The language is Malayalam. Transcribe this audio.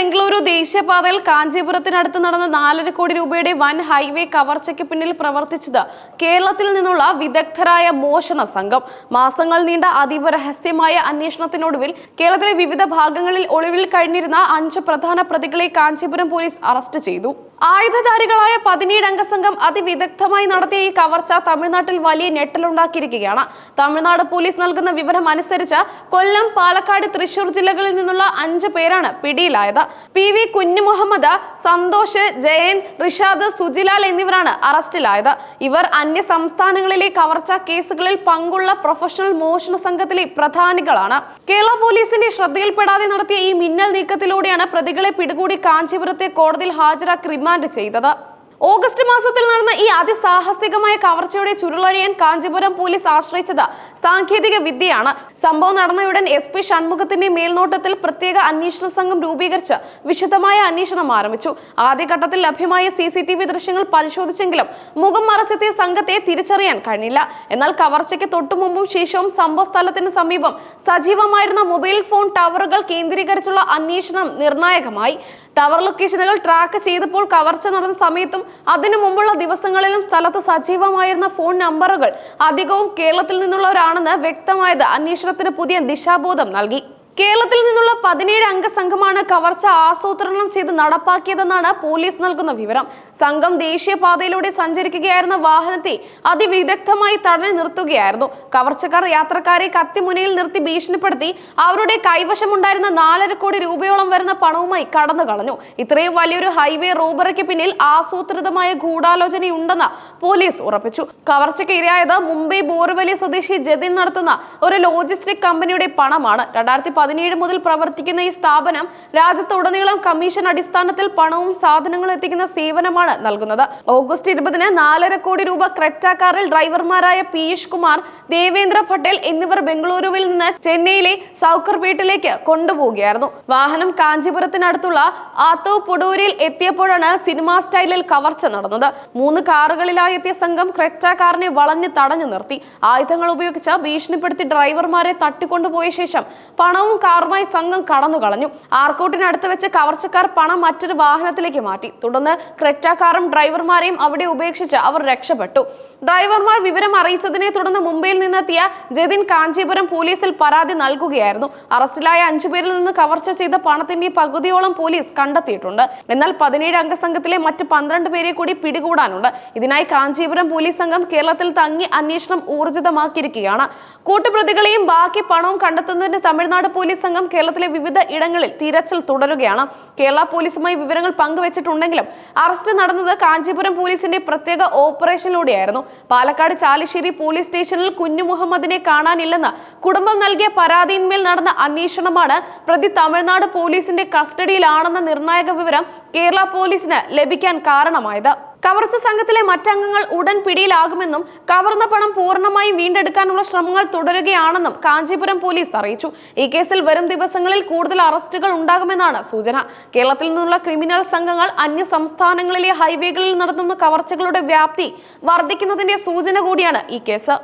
ബംഗളൂരു ദേശീയപാതയിൽ കാഞ്ചീപുരത്തിനടുത്ത് നടന്ന നാലര കോടി രൂപയുടെ വൻ ഹൈവേ കവർച്ചയ്ക്ക് പിന്നിൽ പ്രവർത്തിച്ചത് കേരളത്തിൽ നിന്നുള്ള വിദഗ്ധരായ മോഷണ സംഘം. മാസങ്ങൾ നീണ്ട അതീവ രഹസ്യമായ അന്വേഷണത്തിനൊടുവിൽ കേരളത്തിലെ വിവിധ ഭാഗങ്ങളിൽ ഒളിവിൽ കഴിഞ്ഞിരുന്ന അഞ്ച് പ്രധാന പ്രതികളെ കാഞ്ചീപുരം പോലീസ് അറസ്റ്റ് ചെയ്തു. ആയുധധാരികളായ പതിനേഴ് അംഗസംഘം അതിവിദഗ്ധമായി നടത്തിയ ഈ കവർച്ച തമിഴ്നാട്ടിൽ വലിയ ഞെട്ടലുണ്ടാക്കിയിരിക്കുകയാണ്. തമിഴ്നാട് പോലീസ് നൽകുന്ന വിവരം അനുസരിച്ച് കൊല്ലം പാലക്കാട് തൃശൂർ ജില്ലകളിൽ നിന്നുള്ള അഞ്ചു പേരാണ് പിടിയിലായത്. പി വി കുഞ്ഞു മുഹമ്മദ് സന്തോഷ് ജയൻ റിഷാദ് സുജിലാൽ എന്നിവരാണ് അറസ്റ്റിലായത്. ഇവർ അന്യ സംസ്ഥാനങ്ങളിലെ കവർച്ച കേസുകളിൽ പങ്കുള്ള പ്രൊഫഷണൽ മോഷണ സംഘത്തിലെ പ്രധാനികളാണ്. കേരള പോലീസിന്റെ ശ്രദ്ധയിൽപ്പെടാതെ നടത്തിയ ഈ മിന്നൽ നീക്കത്തിലൂടെയാണ് പ്രതികളെ പിടികൂടി കാഞ്ചീപുരത്തെ കോടതിയിൽ ഹാജരാക്കി റിമാൻഡ് ചെയ്തത് ഓഗസ്റ്റ് മാസത്തിൽ നടന്ന ഈ അതിസാഹസികമായ കവർച്ചയുടെ ചുരുളഴിയാൻ കാഞ്ചീപുരം പോലീസ് ആശ്രയിച്ചത് സാങ്കേതിക വിദ്യയാണ്. സംഭവം നടന്നയുടൻ എസ് പി ഷൺമുഖത്തിന്റെ മേൽനോട്ടത്തിൽ പ്രത്യേക അന്വേഷണ സംഘം രൂപീകരിച്ച് വിശദമായ അന്വേഷണം ആരംഭിച്ചു. ആദ്യഘട്ടത്തിൽ ലഭ്യമായ സി സി ടി വി ദൃശ്യങ്ങൾ പരിശോധിച്ചെങ്കിലും മുഖം മറച്ചെത്തിയ സംഘത്തെ തിരിച്ചറിയാൻ കഴിഞ്ഞില്ല. എന്നാൽ കവർച്ചയ്ക്ക് തൊട്ടുമുമ്പും ശേഷവും സംഭവ സ്ഥലത്തിന് സമീപം സജീവമായിരുന്ന മൊബൈൽ ഫോൺ ടവറുകൾ കേന്ദ്രീകരിച്ചുള്ള അന്വേഷണം നിർണായകമായി. ടവർ ലൊക്കേഷനുകൾ ട്രാക്ക് ചെയ്തപ്പോൾ കവർച്ച നടന്ന സമയത്തും അതിനു മുമ്പുള്ള ദിവസങ്ങളിലും സ്ഥലത്ത് സജീവമായിരുന്ന ഫോൺ നമ്പറുകൾ അധികവും കേരളത്തിൽ നിന്നുള്ളവരാണെന്ന് വ്യക്തമായത് അന്വേഷണത്തിന് പുതിയ ദിശാബോധം നൽകി. കേരളത്തിൽ നിന്നുള്ള പതിനേഴ് അംഗ സംഘമാണ് കവർച്ച ആസൂത്രണം ചെയ്ത് നടപ്പാക്കിയതെന്നാണ് പോലീസ് നൽകുന്ന വിവരം. സംഘം ദേശീയപാതയിലൂടെ സഞ്ചരിക്കുകയായിരുന്ന വാഹനത്തെ അതിവിദഗ്ധമായി തടഞ്ഞു നിർത്തുകയായിരുന്നു. കവർച്ചക്കാർ യാത്രക്കാരെ കത്തിമുനയിൽ നിർത്തി ഭീഷണിപ്പെടുത്തി അവരുടെ കൈവശമുണ്ടായിരുന്ന നാലര കോടി രൂപയോളം വരുന്ന പണവുമായി കടന്നു കളഞ്ഞു ഇത്രയും വലിയൊരു ഹൈവേ റോബറിക്ക് പിന്നിൽ ആസൂത്രിതമായ ഗൂഢാലോചനയുണ്ടെന്ന് പോലീസ് ഉറപ്പിച്ചു. കവർച്ചയ്ക്ക് ഇരയായത് മുംബൈ ബോർവലി സ്വദേശി ജതിൻ നടത്തുന്ന ഒരു ലോജിസ്റ്റിക് കമ്പനിയുടെ പണമാണ്. രണ്ടായിരത്തി പതിനേഴ് മുതൽ പ്രവർത്തിക്കുന്ന ഈ സ്ഥാപനം രാജ്യത്തുടനീളം കമ്മീഷൻ അടിസ്ഥാനത്തിൽ പണവും സാധനങ്ങളും എത്തിക്കുന്ന സേവനമാണ് നൽകുന്നത്. ഓഗസ്റ്റ് ഇരുപതിന് നാലര കോടി രൂപ ക്രെറ്റ കാറിൽ ഡ്രൈവർമാരായ പീയൂഷ് കുമാർ ദേവേന്ദ്ര പട്ടേൽ എന്നിവർ ബംഗളൂരുവിൽ നിന്ന് ചെന്നൈയിലെ സൗക്കർപേട്ടിലേക്ക് കൊണ്ടുപോവുകയായിരുന്നു. വാഹനം കാഞ്ചീപുരത്തിനടുത്തുള്ള ആത്തോ പുടൂരിൽ എത്തിയപ്പോഴാണ് സിനിമാ സ്റ്റൈലിൽ കവർച്ച നടന്നത്. മൂന്ന് കാറുകളിലായി എത്തിയ സംഘം ക്രെറ്റ കാറിനെ വളഞ്ഞ് തടഞ്ഞു നിർത്തി. ആയുധങ്ങൾ ഉപയോഗിച്ച് ഭീഷണിപ്പെടുത്തി ഡ്രൈവർമാരെ തട്ടിക്കൊണ്ടുപോയ ശേഷം പണവും കാറുമായി സംഘം കടന്നു കളഞ്ഞു. ആർക്കോട്ടിനടുത്ത് വെച്ച് കവർച്ചക്കാർ പണം മറ്റൊരു വാഹനത്തിലേക്ക് മാറ്റി. തുടർന്ന് ക്രെറ്റ കാറും ഡ്രൈവർമാരെയും അവിടെ ഉപേക്ഷിച്ച് അവർ രക്ഷപ്പെട്ടു. ഡ്രൈവർമാർ വിവരം അറിയിച്ചതിനെ തുടർന്ന് മുംബൈയിൽ നിന്നെത്തിയ ജതിൻ കാഞ്ചീപുരം പോലീസിൽ പരാതി നൽകുകയായിരുന്നു. അറസ്റ്റിലായ അഞ്ചുപേരിൽ നിന്ന് കവർച്ച ചെയ്ത പണത്തിന്റെ പകുതിയോളം പോലീസ് കണ്ടെത്തിയിട്ടുണ്ട്. എന്നാൽ പതിനേഴ് അംഗസംഘത്തിലെ മറ്റ് പന്ത്രണ്ട് പേരെ കൂടി പിടികൂടാനുണ്ട്. ഇതിനായി കാഞ്ചീപുരം പോലീസ് സംഘം കേരളത്തിൽ തങ്ങി അന്വേഷണം ഊർജിതമാക്കിയിരിക്കുകയാണ്. കൂട്ടുപ്രതികളെയും ബാക്കി പണവും കണ്ടെത്തുന്നതിന് തമിഴ്നാട് പോലീസ് സംഘം കേരളത്തിലെ വിവിധ ഇടങ്ങളിൽ തിരച്ചിൽ തുടരുകയാണ്. കേരള പോലീസുമായി വിവരങ്ങൾ പങ്കുവച്ചിട്ടുണ്ടെങ്കിലും അറസ്റ്റ് നടന്നത് കാഞ്ചീപുരം പോലീസിന്റെ പ്രത്യേക ഓപ്പറേഷനിലൂടെയായിരുന്നു. പാലക്കാട് ചാലിശ്ശേരി പോലീസ് സ്റ്റേഷനിൽ കുഞ്ഞു മുഹമ്മദിനെ കാണാനില്ലെന്ന് കുടുംബം നൽകിയ പരാതിയിന്മേൽ നടന്ന അന്വേഷണമാണ് പ്രതി തമിഴ്നാട് പോലീസിന്റെ കസ്റ്റഡിയിലാണെന്ന നിർണായക വിവരം കേരള പോലീസിന് ലഭിക്കാൻ കാരണമായത്. കവർച്ച സംഘത്തിലെ മറ്റംഗങ്ങൾ ഉടൻ പിടിയിലാകുമെന്നും കവർന്ന പണം പൂർണമായും വീണ്ടെടുക്കാനുള്ള ശ്രമങ്ങൾ തുടരുകയാണെന്നും കാഞ്ചീപുരം പോലീസ് അറിയിച്ചു. ഈ കേസിൽ വരും ദിവസങ്ങളിൽ കൂടുതൽ അറസ്റ്റുകൾ ഉണ്ടാകുമെന്നാണ് സൂചന. കേരളത്തിൽ നിന്നുള്ള ക്രിമിനൽ സംഘങ്ങൾ അന്യ സംസ്ഥാനങ്ങളിലെ ഹൈവേകളിൽ നടത്തുന്ന കവർച്ചകളുടെ വ്യാപ്തി വർദ്ധിക്കുന്നതിന്റെ സൂചന കൂടിയാണ് ഈ കേസ്.